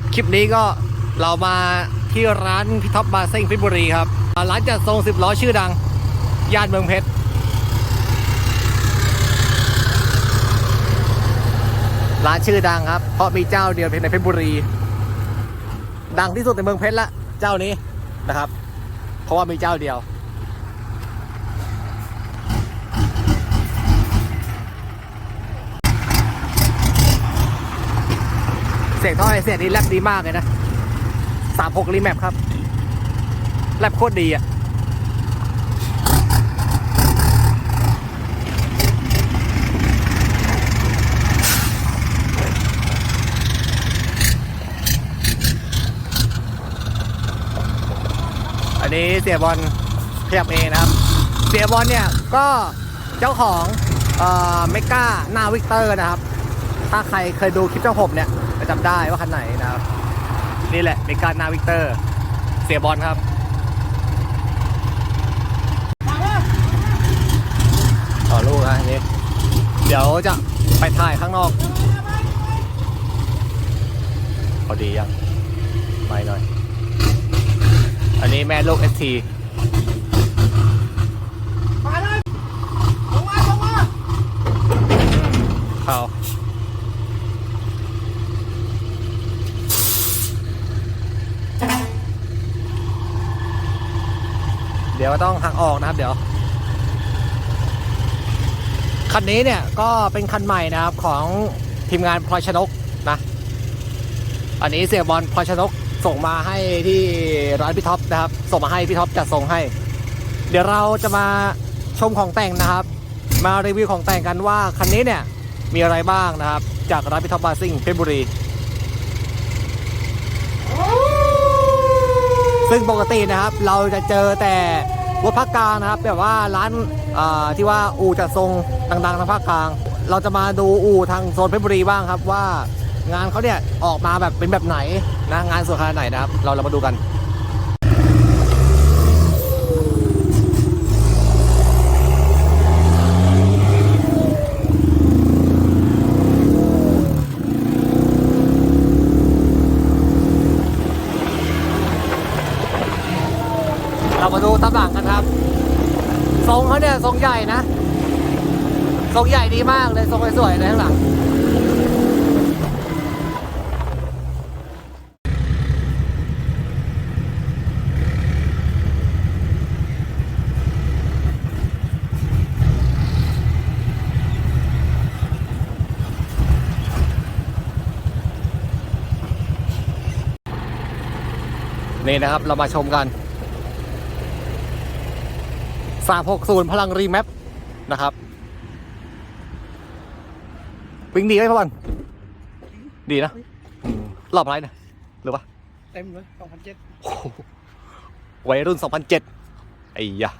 ครับคลิปนี้ก็เรามาที่ร้านพี่ท็อปบาร์ซิ่งเพชรบุรีครับ ร้านจัดทรงสิบล้อชื่อดัง ย่านเมืองเพชร ร้านชื่อดังครับ เพราะมีเจ้าเดียวในเพชรบุรี ดังที่สุดในเมืองเพชรละ เจ้านี้นะครับ เพราะว่ามีเจ้าเดียว เสียงท่อไอเสียงนี้แลบดีมากเลยนะสามหกรีแมปครับแลบโคตรดีอะอันนี้เสียบอลขยับเองนะครับ เสียบอลเนี่ยก็เจ้าของเอ่อเมกาหน้าวิกเตอร์นะครับ ถ้าใครเคยดูคลิปเจ้าผมเนี่ย จำได้ว่าคันไหนนะครับ นี่แหละเมกาหน้าวิกเตอร์ เสียบอลครับต่อลูกนะอันนี้เดี๋ยวจะไปถ่ายข้างนอกพอดียังไม่หน่อย อันนี้แม่ลูก ST มาเลยลงมาลงมา เข้าเดี๋ยวต้องหักออกนะครับ เดี๋ยว คันนี้เนี่ยก็เป็นคันใหม่นะครับของทีมงานพลอยชนกนะ อันนี้เสียบอลพลอยชนกส่งมาให้ที่ร้านพี่ท็อปนะครับ ส่งมาให้พี่ท็อปจัดส่งให้ เดี๋ยวเราจะมาชมของแต่งนะครับ มารีวิวของแต่งกันว่าคันนี้เนี่ยมีอะไรบ้างนะครับ จากร้านพี่ท็อปบาซิ่งเพชรบุรี ซึ่งปกตินะครับ เราจะเจอแต่ รถภาคกลางนะครับแบบว่าร้านอ่าที่ว่าอู่จัดทรงดังๆทางภาคกลาง เราจะมาดูอู่ทางโซนเพชรบุรีบ้างครับว่างานเขาเนี่ยออกมาแบบเป็นแบบไหนนะงานสวยขนาดไหนนะครับ เราเรามาดูกัน เรามาดูตำหลังกันครับ ทรงเขาเนี่ยทรงใหญ่นะ ทรงใหญ่ดีมากเลยทรงสวยๆเลยข้างหลังนี่นะครับเรามาชมกัน 360 พลังรีแมปนะครับ วิ่งดีไหมพ่อบอลดีนะอืมรอบอะไรนะหรือปะเต็มเลยสองพันเจ็ดโอ้โหวัยรุ่น 2007ไอ้ยะ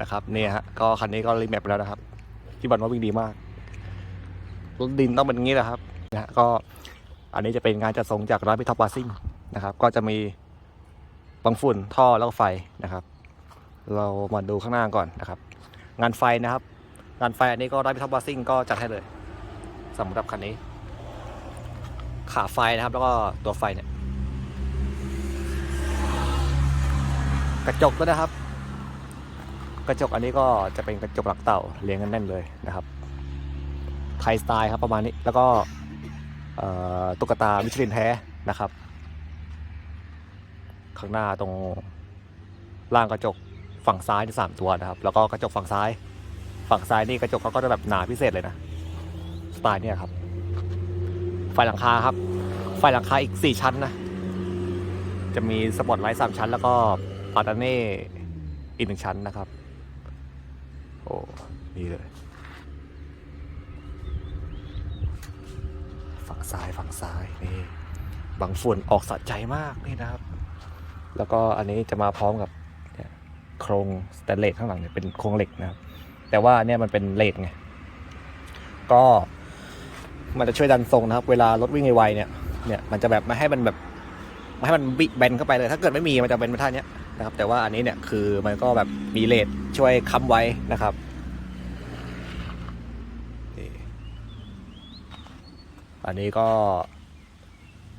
นะครับเนี่ยฮะก็คันนี้ก็รีแมปไปแล้วนะครับ ที่บอลว่าวิ่งดีมากรถดินต้องเป็นอย่างนี้แหละครับนะฮะก็อันนี้จะเป็นงานจัดส่งจากร้านพิท็อปบาซิ่งนะครับ ก็จะมีบังฝุ่นท่อแล้วก็ไฟนะครับ เรามาดูข้างหน้าก่อนนะครับ งานไฟนะครับ งานไฟอันนี้ก็ร้านพิท็อปบาซิ่งก็จัดให้เลยสำหรับคันนี้ ขาไฟนะครับ แล้วก็ตัวไฟเนี่ยกระจกด้วยนะครับ กระจกอันนี้ก็จะเป็นกระจกหลักเต่าเรียงกันแน่นเลยนะครับ ไทยสไตล์ครับประมาณนี้แล้วก็ตุ๊กตามิชลินแท้นะครับ ข้างหน้าตรงล่างกระจก ฝั่งซ้ายที่สามตัวนะครับ แล้วก็กระจกฝั่งซ้าย ฝั่งซ้ายนี่กระจกเขาก็จะแบบหนาพิเศษเลยนะ สไตล์เนี่ยครับ ไฟหลังคาครับ ไฟหลังคาอีกสี่ชั้นนะ จะมีสปอตไลท์สามชั้น แล้วก็ปาตาเน่อีกหนึ่งชั้นนะครับ โอ้ นี่เลย ฝั่งซ้ายฝั่งซ้ายนี่บังฝุ่นออกสะใจมากนี่นะครับ แล้วก็อันนี้จะมาพร้อมกับ โครงสแตนเลสข้างหลังเนี่ยเป็นโครงเหล็กนะครับ แต่ว่าเนี่ยมันเป็นเลดไง ก็มันจะช่วยดันทรงนะครับ เวลารถวิ่งไวๆเนี่ย เนี่ยมันจะแบบไม่ให้มันแบบไม่ให้มันบิแบนเข้าไปเลย ถ้าเกิดไม่มีมันจะเป็นท่านี้นะครับ แต่ว่าอันนี้เนี่ยคือมันก็แบบมีเลดช่วยค้ำไว้นะครับอันนี้ก็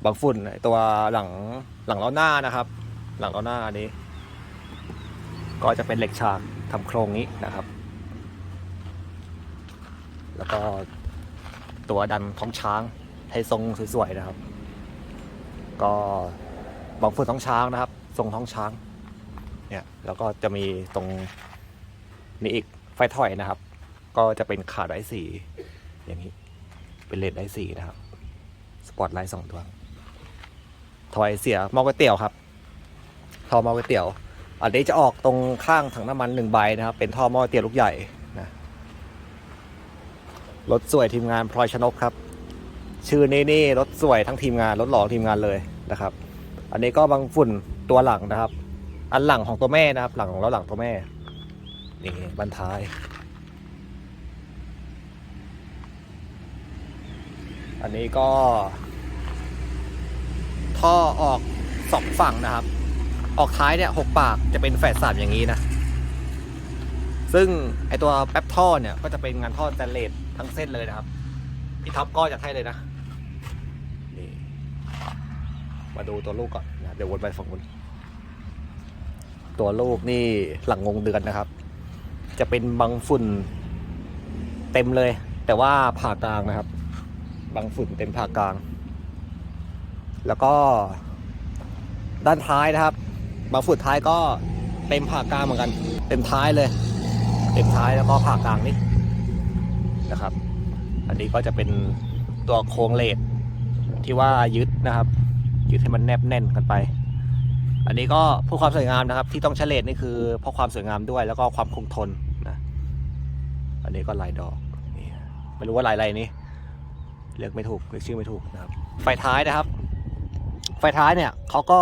บางฝุ่นตัวหลังหลังล้อหน้านะครับ หลังล้อหน้าอันนี้ ก็จะเป็นเหล็กฉากทำโครงนี้นะครับ แล้วก็ตัวดันท้องช้างให้ทรงสวยๆนะครับ ก็บางฝุ่นท้องช้างนะครับ ทรงท้องช้างเนี่ยแล้วก็จะมีตรงนี้อีกไฟถอยนะครับ ก็จะเป็นขาดไอสีอย่างนี้เป็นเลดไอสีนะครับสปอตไลท์สองดวงถอยเสียม้อก๋วยเตี๋ยวครับทอม้อก๋วยเตี๋ยว อันนี้จะออกตรงข้างถังน้ำมันหนึ่งใบนะครับ เป็นท่อหม้อเตี๋ยลูกใหญ่นะรถสวยทีมงานพลอยชนกครับ ชื่อนี้นี่รถสวยทั้งทีมงานรถหล่อทีมงานเลยนะครับ อันนี้ก็บางฝุ่นตัวหลังนะครับ อันหลังของตัวแม่นะครับ หลังของล้อหลังตัวแม่นี่บันท้าย อันนี้ก็ ท่อออกสองฝั่งนะครับ ออกท้ายเนี่ยหกปากจะเป็นแฝดสามอย่างนี้นะ ซึ่งไอตัวแป๊บท่อเนี่ยก็จะเป็นงานท่อแตนเลสทั้งเส้นเลยนะครับ พี่ท็อปก็จะให้เลยนะนี่มาดูตัวลูกก่อนนะเดี๋ยววนไปฝั่งนู้นตัวลูกนี่หลังงงเดือนนะครับ จะเป็นบางฝุ่นเต็มเลย แต่ว่าผ่ากลางนะครับ บางฝุ่นเต็มผ่ากลาง แล้วก็ด้านท้ายนะครับ บางฝุ่นท้ายก็เต็มผ่ากลางเหมือนกัน เต็มท้ายเลย เต็มท้ายแล้วก็ผ่ากลางนี่นะครับ อันนี้ก็จะเป็นตัวโครงเลดที่ว่ายึดนะครับ ยึดให้มันแนบแน่นกันไป อันนี้ก็เพื่อความสวยงามนะครับ ที่ต้องใช้เลดนี่คือเพราะความสวยงามด้วยแล้วก็ความคงทนนะอันนี้ก็ลายดอกไม่รู้ว่าลายอะไรนี่เรียกไม่ถูกเรียกชื่อไม่ถูกนะครับ ไฟท้ายนะครับ ไฟท้ายเนี่ยเขาก็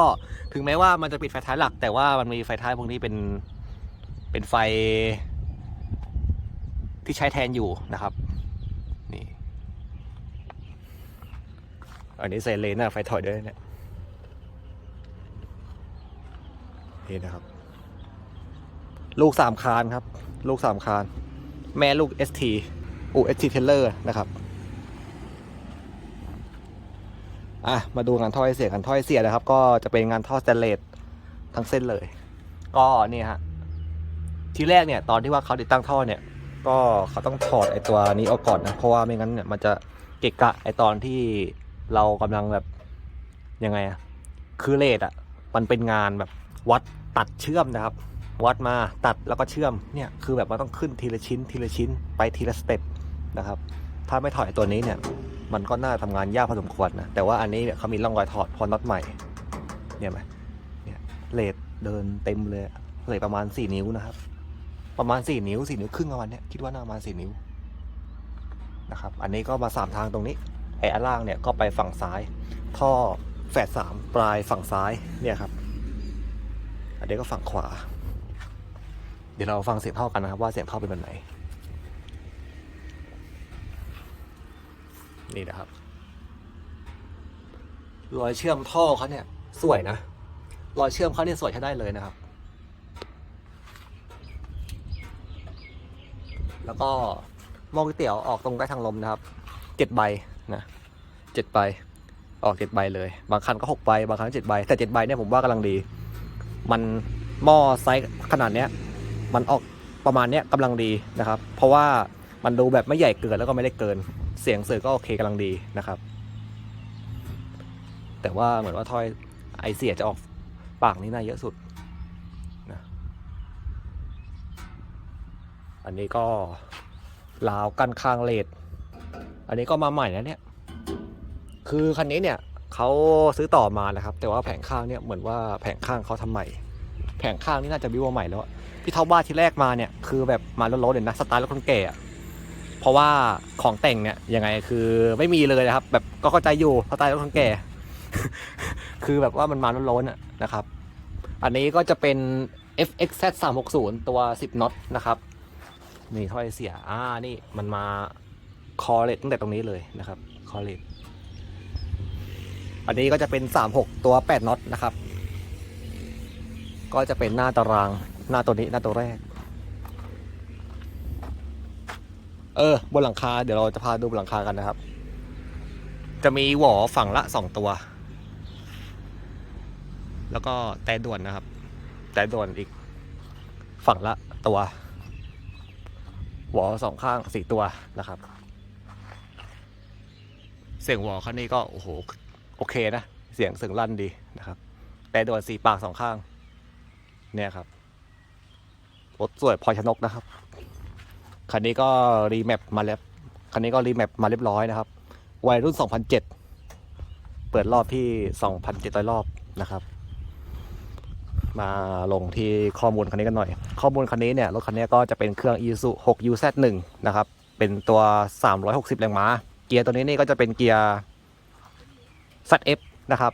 ถึงแม้ว่ามันจะปิดไฟท้ายหลัก แต่ว่ามันมีไฟท้ายพวกนี้เป็นเป็นไฟ ที่ใช้แทนอยู่นะครับนี่อันนี้ใส่เลนนะไฟถอยด้วยเนี่ยนี่นะครับ ลูกสามคานครับ ลูกสามคาน แม่ลูก ST อู ST Teller นะครับ อะมาดูงานท่อไอเสียกันท่อไอเสียนะครับ ก็จะเป็นงานท่อสแตนเลสทั้งเส้นเลย ก็นี่ฮะทีแรกเนี่ยตอนที่ว่าเขาติดตั้งท่อเนี่ย ก็เขาต้องถอดไอตัวนี้ออกก่อนนะเพราะว่าไม่งั้นเนี่ยมันจะเกะกะไอตอนที่เรากำลังแบบยังไงอะคือเลดอะมันเป็นงานแบบวัดตัดเชื่อมนะครับ วัดมาตัดแล้วก็เชื่อมเนี่ยคือแบบมันต้องขึ้นทีละชิ้นทีละชิ้นไปทีละสเต็ปนะครับ ถ้าไม่ถอดไอตัวนี้เนี่ย มันก็น่าทำงานยากพอสมควรนะ แต่ว่าอันนี้เนี่ยเขามีร่องรอยถอดพอน็อตใหม่ เนี่ยไหมเนี่ยเลดเดินเต็มเลยเลดประมาณสี่นิ้วนะครับ ประมาณสี่นิ้วสี่นิ้วครึ่งประมาณเนี้ยคิดว่าน่าประมาณสี่นิ้วนะครับ อันนี้ก็มาสามทางตรงนี้ไอ้อันล่างเนี่ยก็ไปฝั่งซ้าย ท่อแฝดสามปลายฝั่งซ้ายเนี่ยครับ อันนี้ก็ฝั่งขวา เดี๋ยวเราฟังเสียงท่อกันนะครับว่าเสียงท่อเป็นแบบไหน นี่นะครับ รอยเชื่อมท่อเขาเนี่ย สวยนะ รอยเชื่อมเขาเนี่ยสวยใช้ได้เลยนะครับ แล้วก็หม้อก๋วยเตี๋ยวออกตรงใต้ทางลมนะครับเจ็ดใบนะเจ็ดใบออกเจ็ดใบเลย บางคันก็หกใบบางคันเจ็ดใบแต่เจ็ดใบเนี่ยผมว่ากำลังดี มันหม้อไซส์ขนาดเนี้ย มันออกประมาณเนี้ยกำลังดีนะครับ เพราะว่ามันดูแบบไม่ใหญ่เกินแล้วก็ไม่เล็กเกิน เสียงเสือก็โอเคกำลังดีนะครับ แต่ว่าเหมือนว่าทอยไอเสียจะออกปากนี้น่าเยอะสุดนะอันนี้ก็ลาวกันข้างเลดอันนี้ก็มาใหม่นะเนี่ย คือคันนี้เนี่ยเขาซื้อต่อมานะครับ แต่ว่าแผงข้างเนี่ยเหมือนว่าแผงข้างเขาทำใหม่ แผงข้างนี่น่าจะวิวใหม่แล้วพี่ท็อปว่าที่แรกมาเนี่ยคือแบบมาล้นๆเลยนะสไตล์รถคนแก่อะ ราะว่าของแต่งเนี่ยยังไงคือไม่มีเลยนะครับ แบบก็เข้าใจอยู่สไตล์รถคนแก่ คือแบบว่ามันมาล้นๆนะครับ อันนี้ก็จะเป็น FXZ 360 ตัว 10น็อตนะครับนี่ถ้อยเสียอ่านี่มันมาคอเลตตั้งแต่ตรงนี้เลยนะครับคอเลตอันนี้ก็จะเป็น 36 ตัว 8น็อตนะครับ ก็จะเป็นหน้าตารางหน้าตัวนี้หน้าตัวแรก เออบนหลังคาเดี๋ยวเราจะพาดูบนหลังคากันนะครับ จะมีหวอฝั่งละสองตัว แล้วก็แต่ด่วนนะครับ แต่ด่วนอีก ฝั่งละตัวหัวสองข้างสี่ตัวนะครับ เสียงหัวคันนี้ก็โอ้โหโอเคนะ เสียงเสียงลั่นดีนะครับแต่ด่วนสี่ปากสองข้าง เนี่ยครับรถสวยพอยชนกนะครับ คันนี้ก็รีแมปมาแล้วคันนี้ก็รีแมปมาเรียบร้อยนะครับ วัยรุ่น 2007 เปิดรอบที่ 2,700 รอบนะครับ มาลงที่ข้อมูลคันนี้กันหน่อย ข้อมูลคันนี้เนี่ยรถคันนี้ก็จะเป็นเครื่อง Isuzu 6 UZ1 นะครับ เป็นตัว 360 แรงม้า เกียร์ตัวนี้นี่ก็จะเป็นเกียร์ ZF นะครับ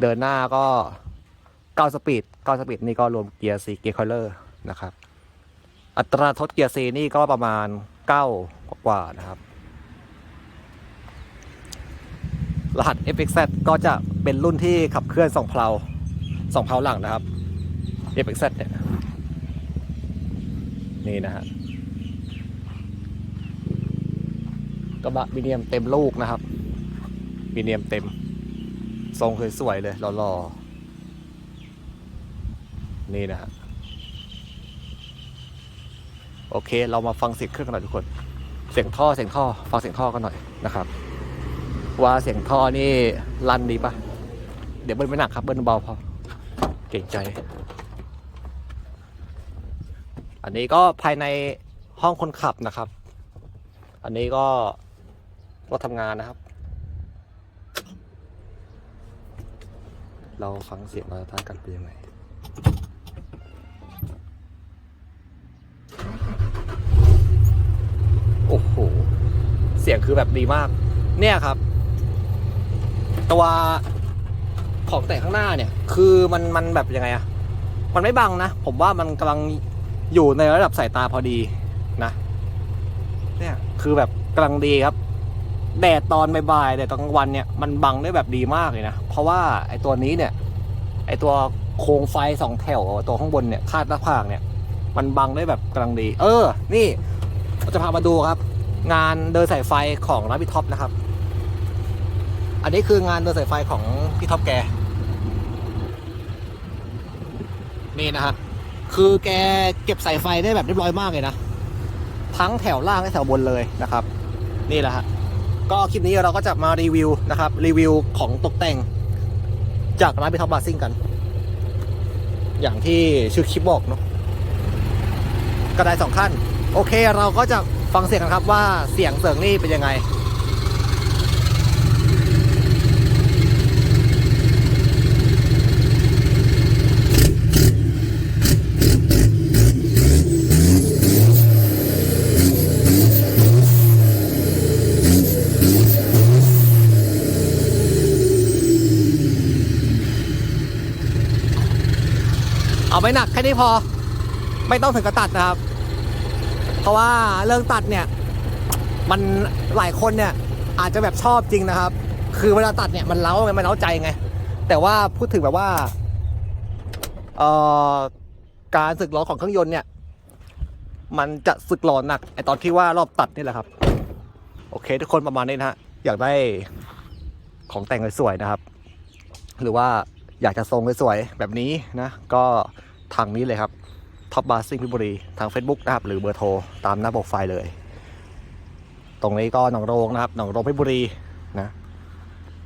เดินหน้าก็ 9 สปีด 9 สปีดนี่ก็รวมเกียร์4เกียร์คอยเลอร์นะครับ อัตราทดเกียร์ C นี่ก็ประมาณ9กว่านะครับ รหัส FXZ ก็จะเป็นรุ่นที่ขับเคลื่อนสองเพลาสองเพลาหลังนะครับ FXZ เนี่ยนี่นะฮะกระบะมีเนียมเต็มลูกนะครับมีเนียมเต็ม ทรงสวยๆเลยหล่อๆนี่นะฮะ โอเค เรามาฟังเสียงเครื่องกันหน่อยทุกคน เสียงท่อเสียงท่อ ฟังเสียงท่อกันหน่อยนะครับ ว่าเสียงท่อนี่ลั่นดีปะเดี๋ยวเบิ้ลไม่หนักครับเบิ้ลเบาพอเก่งใจ อันนี้ก็ภายในห้องคนขับนะครับ อันนี้ก็รถทำงานนะครับ เราฟังเสียงมาท้ายกันเป็นยังไง โอ้โห เสียงคือแบบดีมาก เนี่ยครับ ตัวของแต่งข้างหน้าเนี่ย คือมันมันแบบยังไงอะมันไม่บังนะ ผมว่ามันกำลังอยู่ในระดับสายตาพอดีนะ เนี่ยคือแบบกำลังดีครับ แดดตอนบ่ายๆแดดตอนกลางวันเนี่ย มันบังได้แบบดีมากเลยนะ เพราะว่าไอ้ตัวนี้เนี่ย ไอ้ตัวโครงไฟสองแถวตัวข้างบนเนี่ยคาดหน้าผากเนี่ย มันบังได้แบบกำลังดี เออ นี่เราจะพามาดูครับ งานเดินสายไฟของร้านพี่ท็อปนะครับ อันนี้คืองานเดินสายไฟของพี่ท็อปแก นี่นะฮะคือแกเก็บสายไฟได้แบบเรียบร้อยมากเลยนะ ทั้งแถวล่างและแถวบนเลยนะครับ นี่แหละฮะก็คลิปนี้เราก็จะมารีวิวนะครับ รีวิวของตกแต่ง จากร้านพี่ท็อปบาซิ่งกัน อย่างที่ชื่อคลิปบอกเนาะกระไดสองขั้น โอเคเราก็จะ ฟังเสียงกันครับว่าเสียงเสียงนี่เป็นยังไงเอาไม่หนักแค่นี้พอ ไม่ต้องถึงกระตัดนะครับ เพราะว่าเรื่องตัดเนี่ย มันหลายคนเนี่ยอาจจะแบบชอบจริงนะครับ คือเวลาตัดเนี่ยมันเล้าไงมันเล้าใจไง แต่ว่าพูดถึงแบบว่าเอ่อการสึกหรอของเครื่องยนต์เนี่ย มันจะสึกหรอหนักไอตอนที่ว่ารอบตัดนี่แหละครับ โอเค ทุกคนประมาณนี้นะฮะอยากได้ของแต่งสวยๆนะครับ หรือว่าอยากจะทรงสวยๆแบบนี้นะ ก็ทางนี้เลยครับ ท็อปบาร์ซิ่งพิบุรี ทาง Facebook นะครับ หรือเบอร์โทร ตามหน้าโปรไฟล์เลย ตรงนี้ก็หนองโรงนะครับ หนองโรงพิบุรีนะ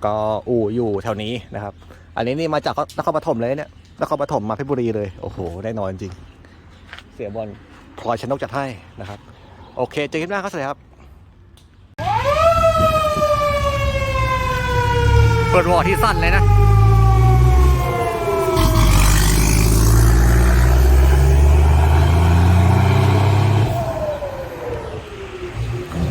ก็อู่อยู่แถวนี้นะครับ อันนี้นี่มาจากนครปฐมเลยเนี่ยนครปฐมมาพิบุรีเลย โอ้โหได้นอนจริง เสียบอลพลอยชนกจัดให้นะครับ โอเค เจอกันหน้าครับสวัสดีครับ เปิดวอร์ที่สั้นเลยนะ